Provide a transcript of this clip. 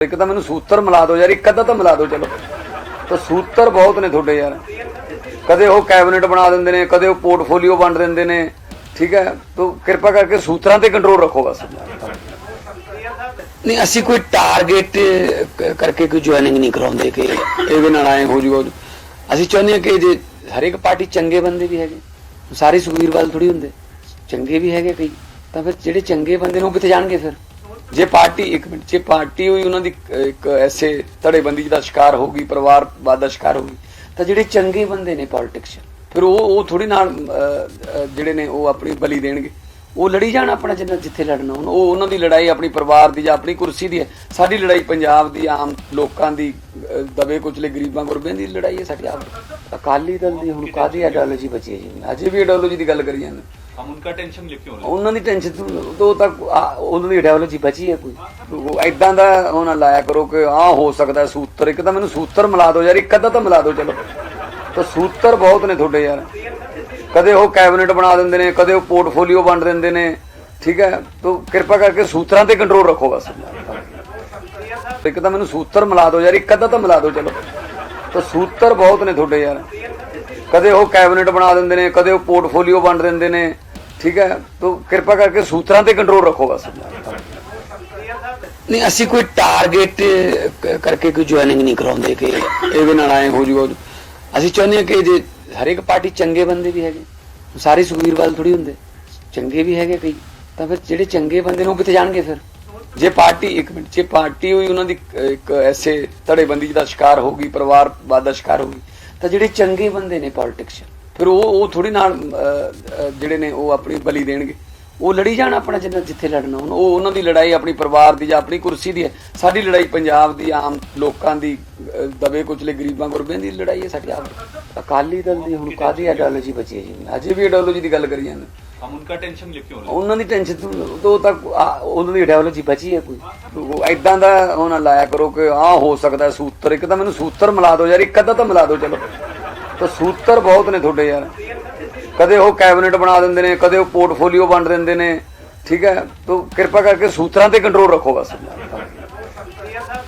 ਇੱਕ ਤਾਂ ਮੈਨੂੰ ਸੂਤਰ ਮਿਲਾ ਦਿਓ ਯਾਰ, ਇੱਕ ਅੱਧਾ ਤਾਂ ਮਿਲਾ ਦਿਓ, ਚਲੋ। ਤਾਂ ਸੂਤਰ ਬਹੁਤ ਨੇ ਤੁਹਾਡੇ ਯਾਰ। ਕਦੇ ਉਹ ਕੈਬਨਿਟ ਬਣਾ ਦਿੰਦੇ ਨੇ, ਕਦੇ ਉਹ ਪੋਰਟਫੋਲੀਓ ਵੰਡ ਦਿੰਦੇ ਨੇ, ਠੀਕ ਹੈ? ਤੋ ਕਿਰਪਾ ਕਰਕੇ ਸੂਤਰਾਂ ਤੇ ਕੰਟਰੋਲ ਰੱਖੋ ਬਸ। ਨਹੀਂ, ਅਸੀਂ ਕੋਈ ਟਾਰਗੇਟ ਕਰਕੇ ਕੋਈ ਜੁਆਇਨਿੰਗ ਨਹੀਂ ਕਰਾਉਂਦੇ ਕਿ ਇਹਦੇ ਨਾਲ ਆਏ ਹੋ ਜੂਗਾ। ਅਸੀਂ ਚਾਹੁੰਦੇ ਹਾਂ ਕਿ ਜੇ ਹਰੇਕ ਪਾਰਟੀ ਚੰਗੇ ਬੰਦੇ ਵੀ ਹੈਗੇ, ਸਾਰੇ ਸੁਖਵੀਰ ਵਾਲ ਥੋੜੀ ਹੁੰਦੇ, ਚੰਗੇ ਵੀ ਹੈਗੇ ਕਈ, ਤਾਂ ਫਿਰ ਜਿਹੜੇ ਚੰਗੇ ਬੰਦੇ ਨੇ ਉਹ ਕਿੱਥੇ ਜਾਣਗੇ ਫਿਰ? ਜੇ ਪਾਰਟੀ, ਇੱਕ ਮਿੰਟ, ਜੇ ਪਾਰਟੀ ਹੋਈ, ਉਹਨਾਂ ਦੀ ਇੱਕ ਐਸੇ ਧੜੇਬੰਦੀ ਦਾ ਸ਼ਿਕਾਰ ਹੋਗੀ ਪਰਿਵਾਰਵਾਦ ਦਾ ਸ਼ਿਕਾਰ ਹੋਗੀ ਤਾਂ ਜਿਹੜੇ ਚੰਗੇ ਬੰਦੇ ਨੇ ਪੋਲਿਟਿਕਸ ਫਿਰ ਉਹ ਉਹ ਥੋੜੀ ਨਾਲ ਜਿਹੜੇ ਨੇ ਉਹ ਆਪਣੀ ਬਲੀ ਦੇਣਗੇ। ਉਹ ਲੜੀ ਜਾਣ ਆਪਣਾ ਜਿੰਨਾ, ਜਿੱਥੇ ਲੜਨਾ ਉਹਨੂੰ ਉਹ ਉਹਨਾਂ ਦੀ ਲੜਾਈ ਆਪਣੀ ਪਰਿਵਾਰ ਦੀ ਜਾਂ ਆਪਣੀ ਕੁਰਸੀ ਦੀ ਹੈ। ਸਾਡੀ ਲੜਾਈ ਪੰਜਾਬ ਦੀ ਆਮ ਲੋਕਾਂ ਦੀ ਦਬੇ ਕੁਚਲੇ ਗਰੀਬਾਂ ਗੁਰਬਿਆਂ ਦੀ ਲੜਾਈ ਹੈ ਸਾਡੀ ਆਪ ਅਕਾਲੀ ਦਲ ਦੀ ਹੁਣ ਕਾਦੀ ਆਈਡੀਓਲੋਜੀ ਬਚੀ ਹੈ ਜੀ? ਅਜੇ ਵੀ ਆਈਡੀਓਲੋਜੀ ਦੀ ਗੱਲ ਕਰੀ ਜਾਂਦੇ। हम उनका टेंशन ले क्यों रहे हैं? ਉਹਨਾਂ ਦੀ ਟੈਨਸ਼ਨ ਤੋਂ ਤਾਂ ਆ- ਉਹਨਾਂ ਦੀ ਆਈਡੀਓਲੋਜੀ ਬਚੀ ਹੈ ਕੋਈ ਉਹ ਐਦਾਂ ਦਾ ਉਹ ਨਾ ਲਾਇਆ ਕਰੋ ਕਿ ਆ ਹੋ ਸਕਦਾ ਸੂਤਰ ਇੱਕ ਤਾਂ ਮੈਨੂੰ ਸੂਤਰ ਮਿਲਾ ਦਿਓ ਯਾਰ ਇੱਕ ਅੱਧਾ ਤਾਂ ਮਿਲਾ ਦਿਓ ਚਲੋ ਤਾਂ ਸੂਤਰ ਬਹੁਤ ਨੇ ਤੁਹਾਡੇ ਯਾਰ ਕਦੇ ਉਹ ਕੈਬਨਿਟ ਬਣਾ ਦਿੰਦੇ ਨੇ ਕਦੇ ਉਹ ਪੋਰਟਫੋਲੀਓ ਵੰਡ ਦਿੰਦੇ ਨੇ ਠੀਕ ਹੈ ਤਾਂ ਕਿਰਪਾ ਕਰਕੇ ਸੂਤਰਾਂ ਤੇ ਕੰਟਰੋਲ ਰੱਖੋ ਬਸ ਇੱਕ ਤਾਂ ਮੈਨੂੰ ਸੂਤਰ ਮਿਲਾ ਦਿਓ ਯਾਰ ਇੱਕ ਅੱਧਾ ਤਾਂ ਮਿਲਾ ਦਿਓ ਚਲੋ ਤਾਂ ਸੂਤਰ ਬਹੁਤ ਨੇ ਤੁਹਾਡੇ ਯਾਰ ਕਦੇ ਉਹ ਕੈਬਨਿਟ ਬਣਾ ਦਿੰਦੇ ਨੇ ਕਦੇ ਉਹ ਪੋਰਟਫੋਲੀਓ ਵੰਡ ਦਿੰਦੇ ਨੇ ਠੀਕ ਹੈ? ਤਾਂ ਕਿਰਪਾ ਕਰਕੇ ਸੂਤਰਾਂ ਤੇ ਕੰਟਰੋਲ ਰੱਖੋ ਬਸ। ਨਹੀਂ, ਅਸੀਂ ਕੋਈ ਟਾਰਗੇਟ ਕਰਕੇ ਕੋਈ ਜੁਆਇਨਿੰਗ ਨਹੀਂ ਕਰਾਉਂਦੇ ਕਿ ਇਹਦੇ ਨਾਲ ਆਏ ਹੋ ਜੂਗਾ। ਅਸੀਂ ਚਾਹੁੰਦੇ ਹਾਂ ਕਿ ਜੇ ਹਰੇਕ ਪਾਰਟੀ ਚੰਗੇ ਬੰਦੇ ਵੀ ਹੈਗੇ। ਸਾਰੇ ਸੁਖਵੀਰ ਵਾਲ ਥੋੜੀ ਹੁੰਦੇ। ਚੰਗੇ ਵੀ ਹੈਗੇ ਕਈ। ਤਾਂ ਫਿਰ ਜਿਹੜੇ ਚੰਗੇ ਬੰਦੇ ਨੇ ਉਹ ਕਿੱਥੇ ਜਾਣਗੇ ਫਿਰ? ਜੇ ਪਾਰਟੀ, ਇੱਕ ਮਿੰਟ, ਜੇ ਪਾਰਟੀ ਹੋਈ ਉਹਨਾਂ ਦੀ ਇੱਕ ਐਸੇ ਧੜੇਬੰਦੀ ਦਾ ਸ਼ਿਕਾਰ ਹੋਗੀ ਪਰਿਵਾਰਵਾਦ ਦਾ ਸ਼ਿਕਾਰ ਹੋਗੀ ਤਾਂ ਜਿਹੜੇ ਚੰਗੇ ਬੰਦੇ ਨੇ ਪੋਲਿਟਿਕਸ ਫਿਰ ਉਹ ਉਹ ਥੋੜੀ ਨਾਲ ਜਿਹੜੇ ਨੇ ਉਹ ਆਪਣੀ ਬਲੀ ਦੇਣਗੇ। ਉਹ ਲੜੀ ਜਾਣ ਆਪਣਾ ਜਿੰਨਾ ਜਿੱਥੇ ਲੜਨਾ। ਉਹ ਉਹਨਾਂ ਦੀ ਲੜਾਈ ਆਪਣੀ ਪਰਿਵਾਰ ਦੀ ਜਾਂ ਆਪਣੀ ਕੁਰਸੀ ਦੀ ਹੈ। ਸਾਡੀ ਲੜਾਈ ਪੰਜਾਬ ਦੀ ਆਮ ਲੋਕਾਂ ਦੀ ਦਬੇ ਕੁਚਲੇ ਗਰੀਬਾਂ ਗੁਰਬਿਆਂ ਦੀ ਲੜਾਈ ਹੈ ਸਾਡੀ ਆਪ ਅਕਾਲੀ ਦਲ ਦੀ ਹੁਣ ਕਾਦੀ ਆਈਡੀਓਲੋਜੀ ਬਚੀ ਹੈ ਜੀ? ਅਜੇ ਵੀ ਆਈਡੀਓਲੋਜੀ ਦੀ ਗੱਲ ਕਰੀ ਜਾਂਦੇ ਉਨਕਾ ਟੈਨਸ਼ਨ ਲਿਖੀ ਹੋਣੀ। ਉਹਨਾਂ ਦੀ ਟੈਨਸ਼ਨ ਤੋਂ ਤੱਕ ਉਹਨਾਂ ਦੀ ਆਈਡੀਓਲੋਜੀ ਬਚੀ ਹੈ ਕੋਈ? ਉਹ ਐਦਾਂ ਦਾ ਹੁਣ ਲਾਇਆ ਕਰੋ ਕਿ ਆ ਹੋ ਸਕਦਾ ਸੂਤਰ। ਇੱਕ ਤਾਂ ਮੈਨੂੰ ਸੂਤਰ ਮਿਲਾ ਦਿਓ ਯਾਰ ਇੱਕ ਅੱਧਾ ਤਾਂ ਮਿਲਾ ਦਿਓ ਚਲੋ। ਤਾਂ ਸੂਤਰ ਬਹੁਤ ਨੇ ਤੁਹਾਡੇ ਯਾਰ। ਕਦੇ ਉਹ ਕੈਬਨਿਟ ਬਣਾ ਦਿੰਦੇ ਨੇ, ਕਦੇ ਉਹ ਪੋਰਟਫੋਲੀਓ ਵੰਡ ਦਿੰਦੇ ਨੇ। ਠੀਕ ਹੈ, ਤਾਂ ਕਿਰਪਾ ਕਰਕੇ ਸੂਤਰਾਂ ਤੇ ਕੰਟਰੋਲ ਰੱਖੋ ਬਸ।